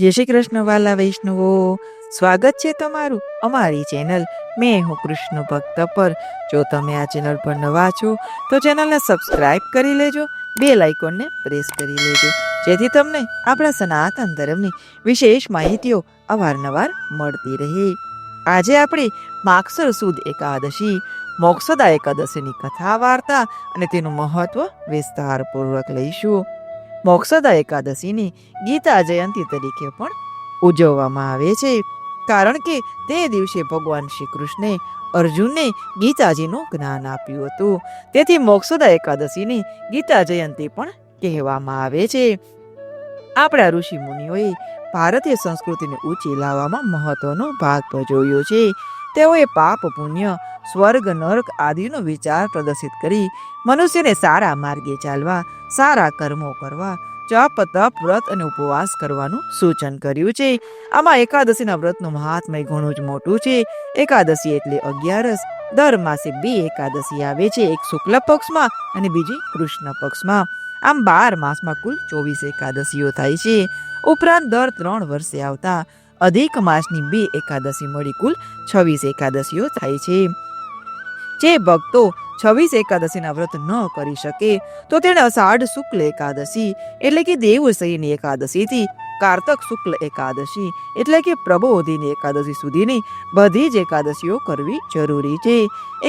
જય શ્રી કૃષ્ણ, વાલા વૈષ્ણવો. સ્વાગત છે તમારું અમારી ચેનલ મેં હું કૃષ્ણ ભક્ત પર. જો તમે આ ચેનલ પર નવા છો, તો ચેનલને સબસ્ક્રાઇબ કરી લેજો બે લાઇકોનને પ્રેસ કરી લેજો, જેથી તમને આપણા સનાતન ધર્મની વિશેષ માહિતીઓ અવારનવાર મળતી રહે. આજે આપણે માક્ષર સુદ એકાદશી, મોક્ષદા એકાદશીની કથા વાર્તા અને તેનું મહત્વ વિસ્તારપૂર્વક લઈશું. મોક્ષદા એકાદશીની ગીતા જયંતી તરીકે પણ ઉજવવામાં આવે છે. કારણ કે તે દિવસે ભગવાન શ્રી કૃષ્ણે અર્જુનને ગીતાજીનું જ્ઞાન આપ્યું હતું. તેથી મોક્ષદા એકાદશીની ગીતા જયંતી પણ કહેવામાં આવે છે. આપણા ઋષિ મુનિઓએ ભારતીય સંસ્કૃતિને ઊંચી લાવવામાં મહત્વનો ભાગ ભજવ્યો છે. તેઓએ પાપ, પુણ્ય, સ્વર્ગ, નર્ક આદિનો વિચાર પ્રદર્શિત કરી મનુષ્યને સારા માર્ગે ચાલવા સારા કર્મો કરવા, જપ, તપ, વ્રત અને ઉપવાસ કરવાનું સૂચન કર્યું છે. આમાં એકાદશીના વ્રતનું મહાત્મય ઘણું જ મોટું છે. એકાદશી એટલે અગિયારસ, દર માસે બે એકાદશી આવે છે, એક શુક્લ પક્ષમાં અને બીજી કૃષ્ણ પક્ષમાં. આમ બાર માસમાં કુલ ચોવીસ એકાદશીઓ થાય છે. ઉપરાંત દર ત્રણ વર્ષે આવતા અધિક માસની બે એકાદશી મળી કુલ છવ્વીસ એકાદશીઓ થાય છે. જે ભક્તો છવ્વીસ એકાદશીના વ્રત ન કરી શકે, તો તેણે અષાઢ શુક્લ એકાદશી એટલે કે દેવશયની એકાદશીથી કારતક શુક્લ એકાદશી એટલે કે પ્રબોધિની એકાદશી સુધીની બધી જ એકાદશીઓ કરવી જરૂરી છે.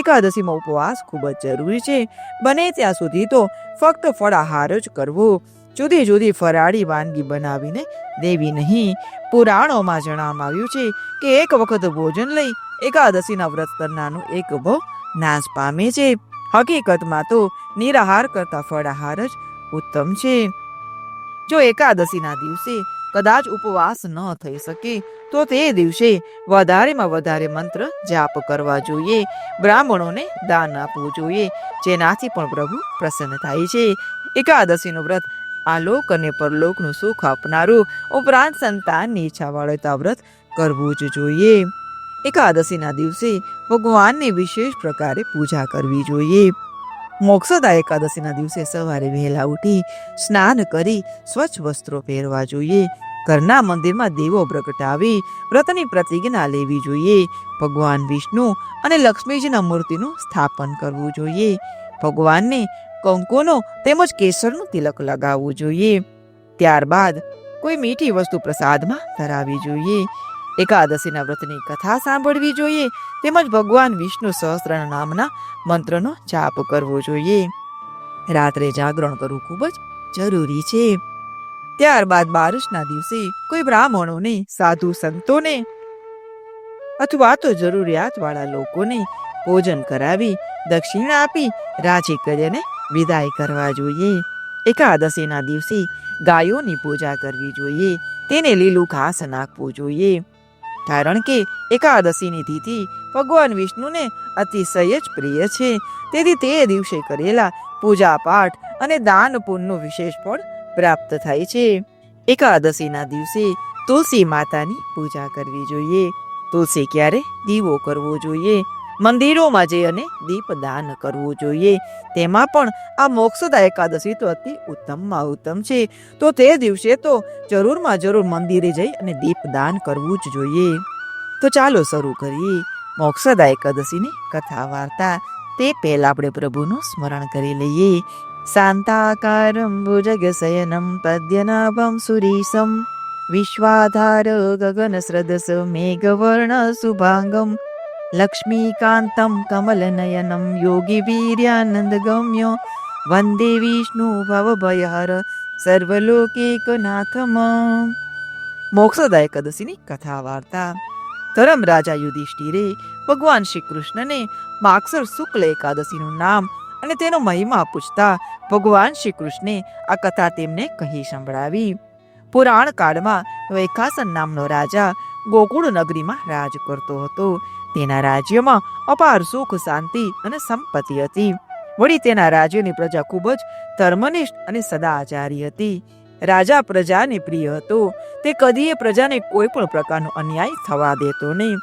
એકાદશીમાં ઉપવાસ ખૂબ જ જરૂરી છે. બને ત્યાં સુધી તો ફક્ત ફળાહાર જ કરવો. જુદી જુદી ફરાળી વાનગી બનાવીને દેવી નહીં. પુરાણોમાં જણાવવામાં આવ્યું છે કે એક વખત ભોજન લઈ એકાદશીના વ્રત કરનારનું એક ભવ નાશ પામે છે. હકીકતમાં તો નિરાહાર કરતા ફળાહાર જ ઉત્તમ છે. જો એકાદશીના દિવસે કદાચ ઉપવાસ ન થઈ શકે, તો તે દિવસે વધારેમાં વધારે મંત્ર જાપ કરવા જોઈએ. બ્રાહ્મણોને દાન આપવું જોઈએ, જેનાથી પણ પ્રભુ પ્રસન્ન થાય છે. એકાદશીનું વ્રત આલોક અને પરલોકનું સુખ આપનારું ઉપરાંત સંતાનની ઈચ્છા વાળતા વ્રત કરવું જ જોઈએ. એકાદશીના દિવસે ભગવાનની વિશેષ પ્રકારે પૂજા કરવી જોઈએ. મોક્ષદા એકાદશીના દિવસે સવારે વહેલા ઉઠી સ્નાન કરી સ્વચ્છ વસ્ત્રો પહેરવા જોઈએ. ઘરના મંદિરમાં દેવો પ્રગટાવી વ્રતની પ્રતિજ્ઞા લેવી જોઈએ. ભગવાન વિષ્ણુ અને લક્ષ્મીજીના મૂર્તિનું સ્થાપન કરવું જોઈએ. ભગવાનને કંકોનો તેમજ કેસરનું તિલક લગાવવું જોઈએ. ત્યારબાદ કોઈ મીઠી વસ્તુ પ્રસાદમાં ધરાવવી જોઈએ. એકાદશીના વ્રતની કથા સાંભળવી જોઈએ તેમજ ભગવાન વિષ્ણુ સહસ્ત્ર નામના મંત્રનો જાપ કરવો જોઈએ. રાત્રે જાગરણ કરવું ખૂબ જ જરૂરી છે. ત્યારબાદ બારસના દિવસે કોઈ બ્રાહ્મણોને, સાધુ સંતોને અથવા તો જરૂરિયાતવાળા લોકોને ભોજન કરાવી દક્ષિણા આપી રાજી કરીને વિદાય કરવા જોઈએ. એકાદશીના દિવસે ગાયોની પૂજા કરવી જોઈએ. તેને લીલું ઘાસ નાખવું જોઈએ. કારણ કે એકાદશીની તિથિ ભગવાન વિષ્ણુને અતિશય જ પ્રિય છે. તેથી તે દિવસે કરેલા પૂજા પાઠ અને દાન પુણ્યનું વિશેષ ફળ પ્રાપ્ત થાય છે. એકાદશીના દિવસે તુલસી માતાની પૂજા કરવી જોઈએ. તુલસી ક્યારે? દીવો કરવો જોઈએ. મંદિરોમાં જઈ અને દીપદાન કરવું જોઈએ. તેમાં પણ આ મોક્ષદા એકાદશી તો અતિ ઉત્તમમાં ઉત્તમ છે. તો તે દિવસે તો જરૂરમાં જરૂર મંદિરે જઈ અને દીપદાન કરવું જ જોઈએ. તો ચાલો શરૂ કરીએ મોક્ષદા એકાદશીની કથા વાર્તા તે પહેલા આપણે પ્રભુનું સ્મરણ કરી લઈએ. શાંતાકારમ ભુજગશયનમ પદ્યનાભમ સુરીશમ. વિશ્વાધાર ગગન સ્રદસ મેઘવર્ણ શુભાંગમ. લક્ષ્મીકાંતમ કમલનયનમ યોગી વીર્યાનંદ ગમ્ય વંદે વિષ્ણુ ભવભયહર સર્વલોકેકનાથમ મોક્ષદા એકાદશીની કથા વાર્તા ધરમ રાજા યુધિષ્ઠિરે ભગવાન શ્રી કૃષ્ણને માક્ષર શુક્લ એકાદશીનું નામ અને તેનો મહિમા પૂછતા ભગવાન શ્રી કૃષ્ણે આ કથા તેમને કહી સંભળાવી. પુરાણ કાળમાં વૈખાસન નામનો રાજા ગોકુળ નગરીમાં રાજ કરતો હતો. તેના રાજ્યમાં અપાર સુખ, શાંતિ અને સંપત્તિ હતી. વળી તેના રાજ્યની પ્રજા ખૂબ જ ધર્મનિષ્ઠ અને સદાચારી હતી. રાજા પ્રજાને પ્રિય હતો. તે કદીએ પ્રજાને કોઈ પણ પ્રકારનો અન્યાય થવા દેતો નહીં.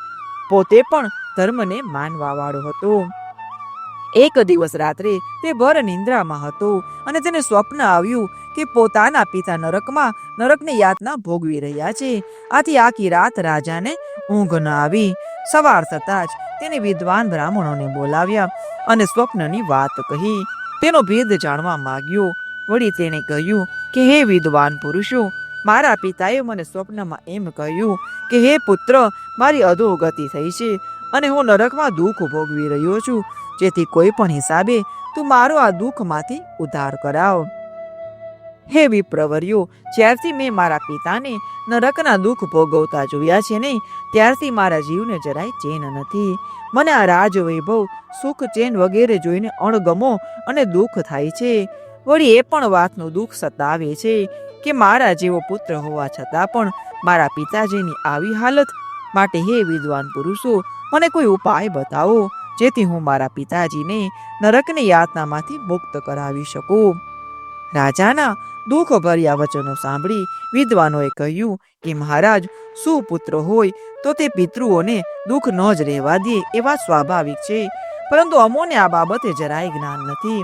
પોતે પણ ધર્મને માનવા વાળો હતો. એક દિવસ રાત્રે તે ભર નિંદ્રામાં હતો અને તેને સ્વપ્ન આવ્યું કે પોતાના પિતા નરકમાં, નરકની યાતના ભોગવી રહ્યા છે. આથી આખી રાત રાજાને ઊંઘ ન આવી. સવાર થતાં જ તેને વિદ્વાન બ્રાહ્મણોને બોલાવ્યા અને સ્વપ્નની વાત કહી. તેનો ભેદ જાણવા માંગ્યો. વળી તેણે કહ્યું કે, હે વિદ્વાન પુરુષો, મારા પિતાએ મને સ્વપ્નમાં એમ કહ્યું કે, હે પુત્ર, મારી અધોગતિ થઈ છે અને હું નરકમાં દુઃખ ભોગવી રહ્યો છું. જેથી કોઈ પણ હિસાબે તું મારો આ દુઃખમાંથી ઉદ્ધાર કરાવ. હે વિપ્રવર્યો, જ્યારથી મેં મારા પિતાને નરકના દુઃખ ભોગવતા જોયા છે ને, ત્યારથી મારા જીવને જરાય ચેન નથી. મને આ રાજ વૈભવ સુખ ચેન વગેરે જોઈને અણગમો અને દુઃખ થાય છે. વળી એ પણ વાતનું દુઃખ સતાવે છે કે મારા જેવો પુત્ર હોવા છતાં પણ મારા પિતાજીની આવી હાલત માટે હે વિદ્વાન પુરુષો, મને કોઈ ઉપાય બતાવો જેથી હું મારા પિતાજીને નરકની યાતનામાંથી મુક્ત કરાવી શકું. રાજાના દુઃખ ભર્યા વચનો સાંભળી વિદ્વાનોએ કહ્યું કે મહારાજ, સુપુત્ર હોય તો તે પિતૃઓને દુઃખ ન જ રહેવા દે એવા સ્વાભાવિક છે. પરંતુ અમોને આ બાબતે જરાય જ્ઞાન નથી.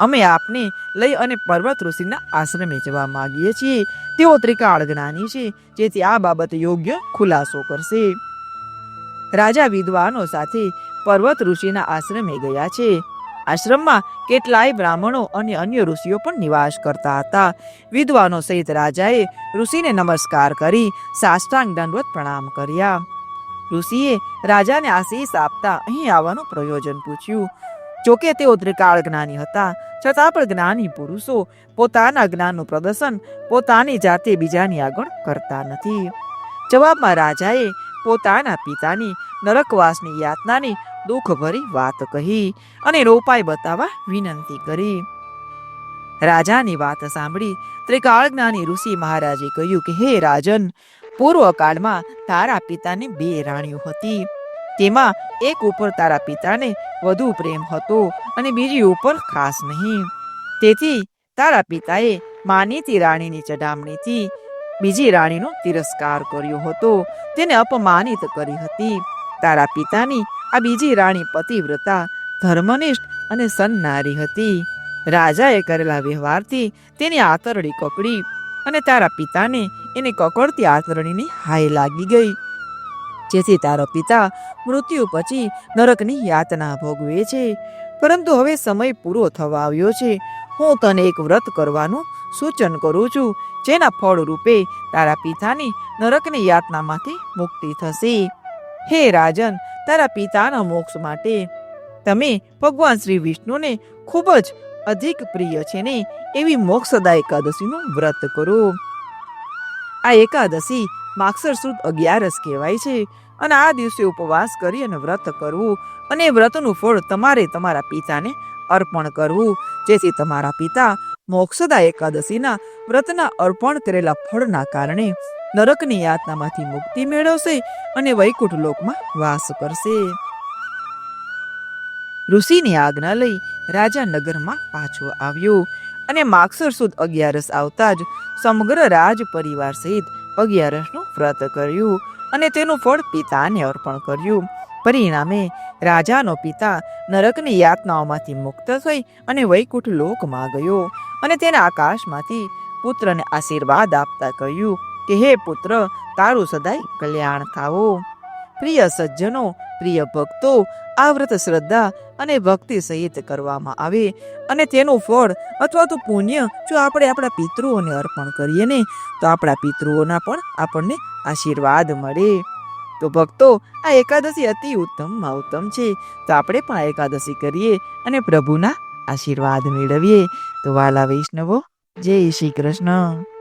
અમે આપને લઈ અને પર્વત ઋષિના આશ્રમે જવા માંગીએ છીએ. તેઓ ત્રિકાળ જ્ઞાની છે, જેથી આ બાબતે યોગ્ય ખુલાસો કરશે. રાજા વિદ્વાનો સાથે પર્વત ઋષિના આશ્રમે ગયા છે. આશ્રમમાં કેટલાય બ્રાહ્મણો અને અન્ય ઋષિઓ પણ નિવાસ કરતા હતા. વિદ્વાનો સહિત રાજાએ ઋષિને નમસ્કાર કરી સાષ્ટાંગ દંડવત પ્રણામ કર્યા. ઋષિએ રાજાને આશીષ આપતા અહીં આવવાનું પ્રયોજન પૂછ્યું. જોકે તેઓ ત્રિકાળ જ્ઞાની હતા, છતાં પણ જ્ઞાની પુરુષો પોતાના જ્ઞાનનું પ્રદર્શન પોતાની જાતે બીજાની આગળ કરતા નથી. જવાબમાં રાજાએ પોતાના પિતાની નરકવાસની યાતનાની દુઃખભરી વાત કહી અને રોપાઈ બતાવવા વિનંતી કરી. રાજાની વાત સાંભળી ત્રિકાળ જ્ઞાની ઋષિ મહારાજે કહ્યું કે, હે રાજન, પૂર્વકાળમાં તારા પિતાને બે રાણીઓ હતી. તેમાં એક ઉપર તારા પિતાને વધુ પ્રેમ હતો અને બીજી ઉપર ખાસ નહીં. તેથી તારા પિતાએ માનીતી રાણીની ચડામણીથી બીજી રાણીનો તિરસ્કાર કર્યો હતો. તેને અપમાનિત કરી હતી. તારા પિતાની આ બીજી રાણી પતિવ્રતા, ધર્મનિષ્ઠ અને સન્નારી હતી. રાજાએ કરેલા વ્યવહારથી તેની આતરડી કકડી અને તારા પિતાને એને કકડતી આતરણીની હાય લાગી ગઈ. જેથી તારો પિતા મૃત્યુ પછી નરકની યાતના ભોગવે છે. પરંતુ હવે સમય પૂરો થવા આવ્યો છે. હું તને એક વ્રત કરવાનું સૂચન કરું છું, જેના ફળ રૂપે તારા પિતાની નરકની યાતનામાંથી મુક્તિ થશે. હે રાજન, તારા પિતાના મોક્ષ માટે. તમે ભગવાન શ્રી વિષ્ણુને ખૂબ જ અધિક પ્રિય છે ને એવી મોક્ષદા એકાદશીનું વ્રત કરો. આ એકાદશી માક્ષર સુદ અગિયારસ કહેવાય છે અને આ દિવસે ઉપવાસ કરી અને વ્રત કરવું અને વ્રતનું ફળ તમારે તમારા પિતાને અર્પણ કરવું. જેથી તમારા પિતા મોક્ષદા એકાદશીના વ્રતના અર્પણ કરેલા ફળના કારણે નરકની યાતનામાંથી મુક્તિ મેળવશે અને વૈકુંઠ લોકમાં વાસ કરશે. ઋષિની આજ્ઞા લઈ રાજા નગરમાં પાછો આવ્યો અને માગસર સુદ અગિયારસ આવતા જ સમગ્ર રાજ પરિવાર સહિત અગિયારસનું વ્રત કર્યું અને તેનું ફળ પિતાને અર્પણ કર્યું. પરિણામે રાજાનો પિતા નરકની યાતનાઓમાંથી મુક્ત થઈ અને વૈકુંઠ લોકમાં ગયો અને તેને આકાશમાંથી પુત્રને આશીર્વાદ આપતા કહ્યું કે હે પુત્ર, તારું સદાય કલ્યાણ થાવો પ્રિય સજ્જનો, પ્રિય ભક્તો, આ વ્રત શ્રદ્ધા અને ભક્તિ સહિત કરવામાં આવે અને તેનું ફળ અથવા તો પુણ્ય જો આપણે આપણા પિતૃઓને અર્પણ કરીએ ને, તો આપણા પિતૃઓના પણ આપણને આશીર્વાદ મળે. તો ભક્તો, આ એકાદશી અતિ ઉત્તમમાં ઉત્તમ છે. તો આપણે પણ આ એકાદશી કરીએ અને પ્રભુના આશીર્વાદ મેળવીએ. તો વાલા વૈષ્ણવો, જય શ્રી કૃષ્ણ.